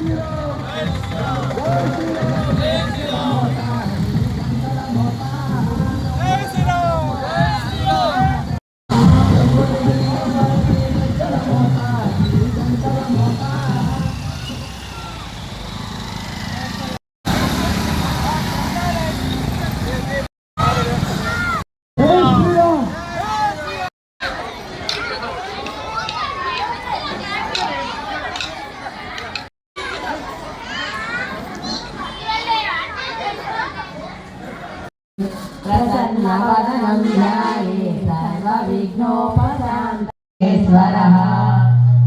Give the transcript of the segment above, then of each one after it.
Jai Shri प्रसन्नवदनं ध्याये सर्वविघ्नोपशान्तश्वरः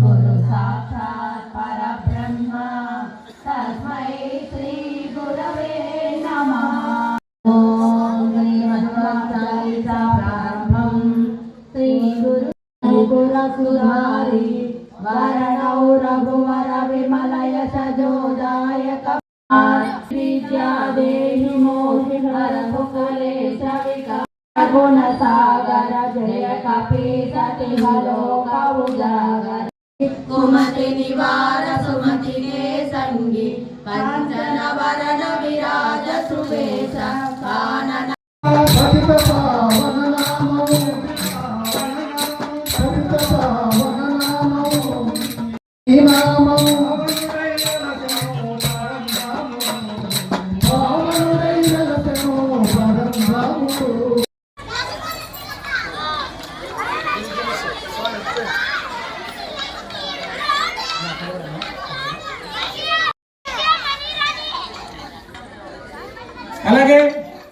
गुरु साक्षात् परब्रह्म तस्मै श्रीगुरवे नमः ॐ श्रीमद्भक्तगीता प्रारम्भम् श्रीगुरु गुरसुधारि वरणौ रघुवर विमल यशजोदायक विद्या గుణ సాగర జయ కపీసతి లోకవు జాగర కుమతి నివార సుమతి సంగి పంచన వరణ విరాజ సువేశ కానన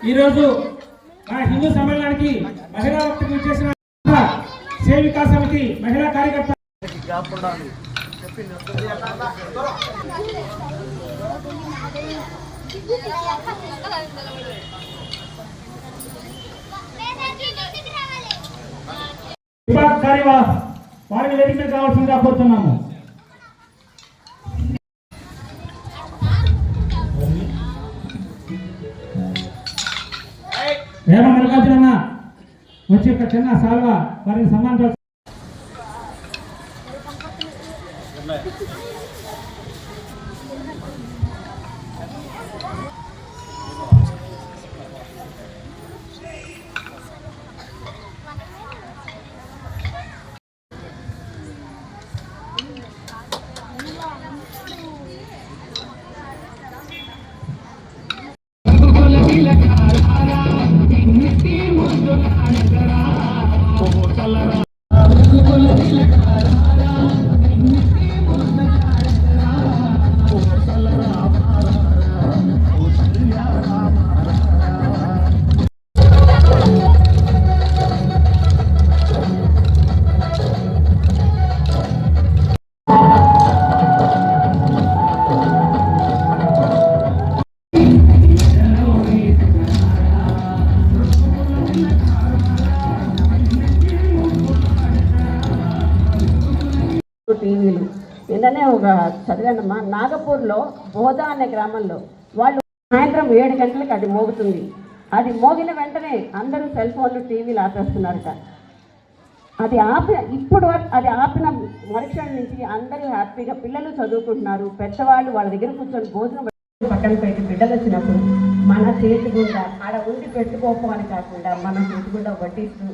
ఈరోజు మన హిందూ సమ్మేళనానికి మహిళా వక్తకు చేసిన సేవికా సమితి మహిళా కార్యకర్త విభాగ్ కార్యవాహ్ వారిని వేదిక కావాల్సిందిగా కోరుతున్నాము వేమ మల్లికార్జునన్న వచ్చి ఒక చిన్న సాల్వ వారిని సన్మానించాల్సి టీవీలు. నిన్ననే ఒక చదివానమ్మా నాగపూర్లో బోధా అనే గ్రామంలో వాళ్ళు సాయంత్రం ఏడు గంటలకు అది మోగుతుంది. అది మోగిన వెంటనే అందరూ సెల్ ఫోన్లు టీవీలు ఆపేస్తున్నారట. అది ఆపి ఇప్పుడు వరకు అది ఆపిన మరుక్షణం నుంచి అందరూ హ్యాపీగా పిల్లలు చదువుకుంటున్నారు. పెద్దవాళ్ళు వాళ్ళ దగ్గర కూర్చొని భోజనం పక్కన పెట్టి బిడ్డలు వచ్చినప్పుడు మన చేతి గుండా ఆడ ఉండి పెట్టుకోకపోని కాకుండా మన చేతి గుండా వడ్డిస్తూ